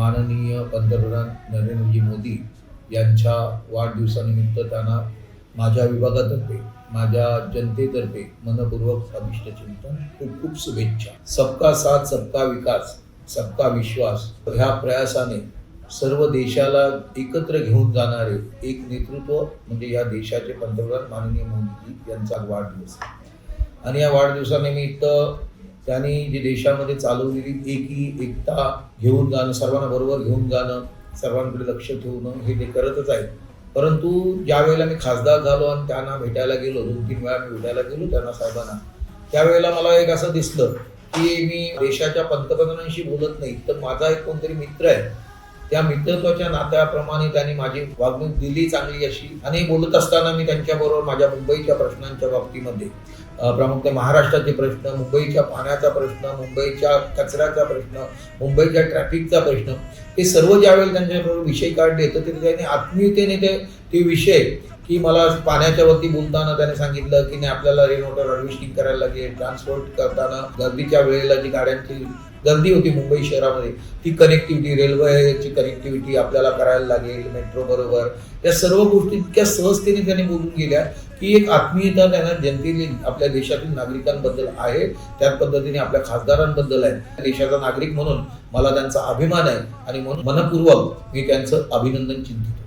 माननीय पंतप्रधान नरेंद्रजी मोदी यांच्या वाढदिवसानिमित्त त्यांना माझ्या विभागातर्फे माझ्या जनतेतर्फे मनपूर्वक अभिष्टचिंतन खूप खूप शुभेच्छा. सबका साथ सबका विकास सबका विश्वास ह्या प्रयासाने सर्व देशाला एकत्र घेऊन जाणारे एक नेतृत्व म्हणजे या देशाचे पंतप्रधान माननीय मोदीजी यांचा वाढदिवस. आणि या वाढदिवसानिमित्त त्यांनी जे देशामध्ये चालवलेली एकी एकता घेऊन जाणं सर्वांना बरोबर घेऊन जाणं सर्वांकडे लक्ष ठेवणं हे ते करतच आहेत. परंतु ज्या वेळेला मी खासदार झालो आणि त्यांना भेटायला गेलो दोन तीन वेळा मी भेटायला गेलो त्यांना साहेबांना त्यावेळेला मला एक असं दिसलं की मी देशाच्या पंतप्रधानांशी बोलत नाही तर माझा एक कोणतरी मित्र आहे त्या मित्रत्वाच्या नात्याप्रमाणे त्यांनी माझी वागणूक दिली चांगली अशी. आणि बोलत असताना मी त्यांच्याबरोबर माझ्या मुंबईच्या प्रश्नांच्या बाबतीमध्ये प्रामुख्याने महाराष्ट्राचे प्रश्न मुंबईच्या पाण्याचा प्रश्न मुंबईच्या कचऱ्याचा प्रश्न मुंबईच्या ट्रॅफिकचा प्रश्न हे सर्व ज्यावेळेला त्यांच्याबरोबर विषय काढले तर ते त्यांनी आत्मीयतेने ते ते विषय की मला पाण्याच्या वरती बोलताना त्याने सांगितलं की नाही आपल्याला रेन वॉटर हार्वेस्टिंग करायला लागेल ट्रान्सपोर्ट करताना गर्दीच्या वेळेला जी गाड्यांची गर्दी होती मुंबई शहरामध्ये ती कनेक्टिव्हिटी रेल्वेची कनेक्टिव्हिटी आपल्याला करायला लागेल मेट्रो बरोबर. या सर्व गोष्टी इतक्या सहजतेने त्यांनी बोलून गेल्या की एक आत्मीयता त्यांना जनतेने आपल्या देशातील नागरिकांबद्दल आहे त्याच पद्धतीने आपल्या खासदारांबद्दल आहे. देशाचा नागरिक म्हणून मला त्यांचा अभिमान आहे आणि म्हणून मनपूर्वक मी त्यांचं अभिनंदन चिंतितो.